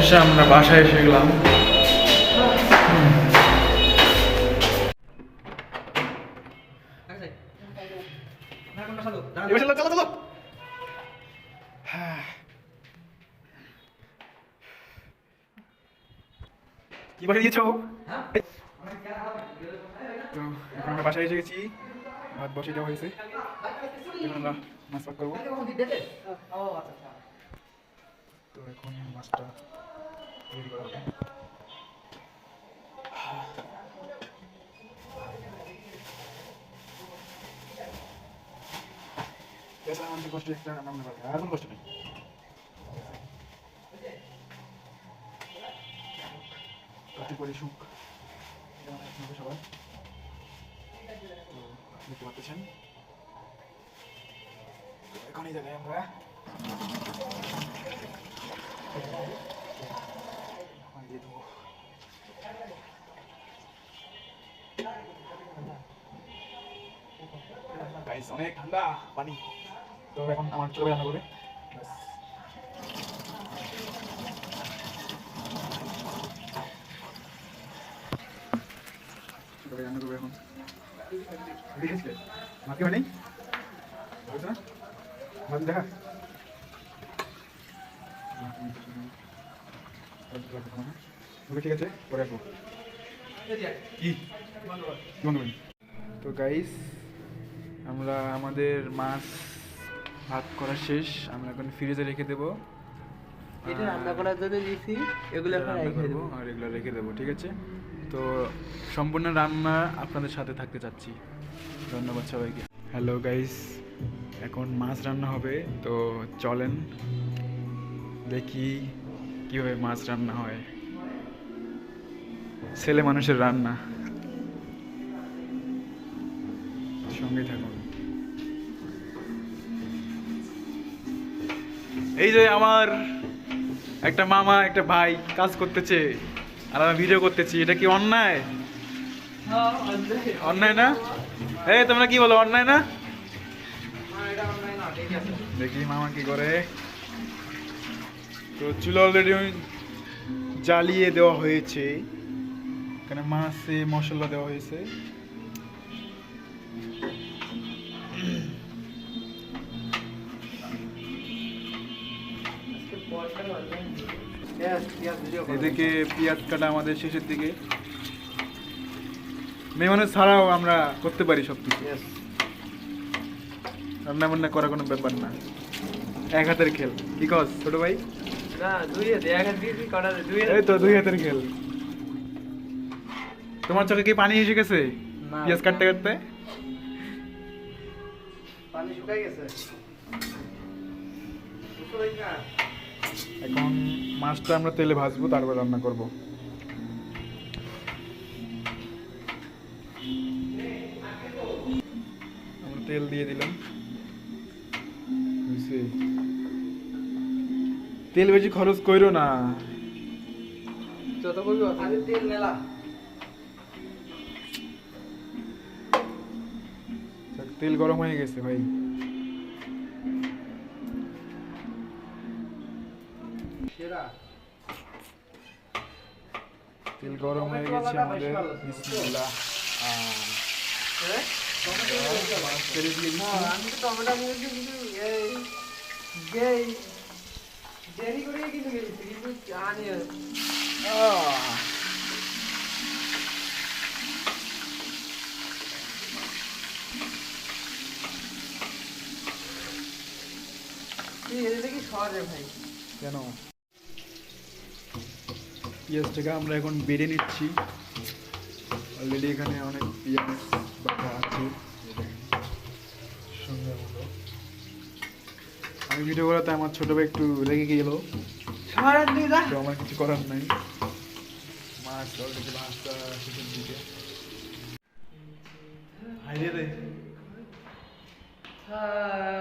অবশেষে আমরা বাসায় এসে গেলাম। হ্যাঁ। কি দিয়েছ তো এখন আমরা বাসায় এসে গেছি। ভাত বসে দেওয়া হয়েছে। আমরা মাছ পাক করব তো এখন মাছটা কষ্ট আর কোনো কষ্ট নেই কাটি করে সুখ তো দেখতে পাচ্ছেন এখন এই জায়গায় আমরা অনেক ঠান্ডা পানি। তো এখন আমার ভাই রান্না করবে। রান্না করবে এখন। দেখেছিলে মাকে নাই দেখা। ঠিক আছে। পরে আসব। তো গাইস আমরা আমাদের মাছ ভাত করা শেষ। আমরা এখন ফ্রিজে রেখে দেবো। এটা রান্না করার জন্য দিয়েছি এগুলো এখন রেখে দেবো। আর এগুলো রেখে দেবো ঠিক আছে? তো সম্পূর্ণ রান্না আপনাদের সাথে থাকতে চাচ্ছি। ধন্যবাদ সবাইকে। হ্যালো গাইস এখন মাছ রান্না হবে। তো চলেন দেখি কীভাবে মাছ রান্না হয়। ছেলে মানুষের রান্না। সঙ্গে থাকুন। এই যে আমার একটা মামা, একটা ভাই কাজ করতেছে আর আমি ভিডিও করতেছি। এটা কি অন্যায়? অন্যায় না? এই, তোমরা কি বলো, অন্যায় না? দেখি মামা কি করে। তো চুলো অলরেডি জ্বালিয়ে দেওয়া হয়েছে। এখানে মাছে মশলা দেওয়া হয়েছে। এদিকে পেঁয়াজ কাটা আমাদের শেষের দিকে। মেয়ে মানুষ ছাড়াও আমরা করতে পারি সব কিছু রান্না বান্না করা কোনো ব্যাপার না। এক হাতের খেল। কি কস ছোট ভাই? এই তো দুই হাতের খেল। তোমার চোখে কি পানি এসে গেছে। পেঁয়াজ কাটতে কাটতে? পানি শুকাই গেছে। এখন মাছটা আমরা তেলে ভাজবো তারপর রান্না করব। আমরা তেল দিয়ে দিলাম। তেল বেশি খরচ কইরো না। যত করবি তেল মেলা। তেল গরম হয়ে গেছে ভাই। সেরা। তেল গরম হয়ে গেছে আমাদের। বিসমিল্লাহ। আহ, হ্যাঁ মাছ তেলে দিয়ে দিচ্ছি। আমি তো টমেটো নিয়েছি কিন্তু এই যেই দেরি করে কিন্তু গেছি কিন্তু আনি আহ, তুই এদের দেখি সহজ রে ভাই। কেন? পেঁয়াজটাকে আমরা এখন বেড়ে নিচ্ছি। অলরেডি এখানে অনেক পেঁয়াজ বাটা আছে। সুন্দর মতো আমি ভিডিও করাতে আমার ছোট ভাই একটু রেগে গেল। তো আমার কিছু করার নাই। মাছ অলরেডি মাছটা শেষের দিকে। হাইরে রে হাই।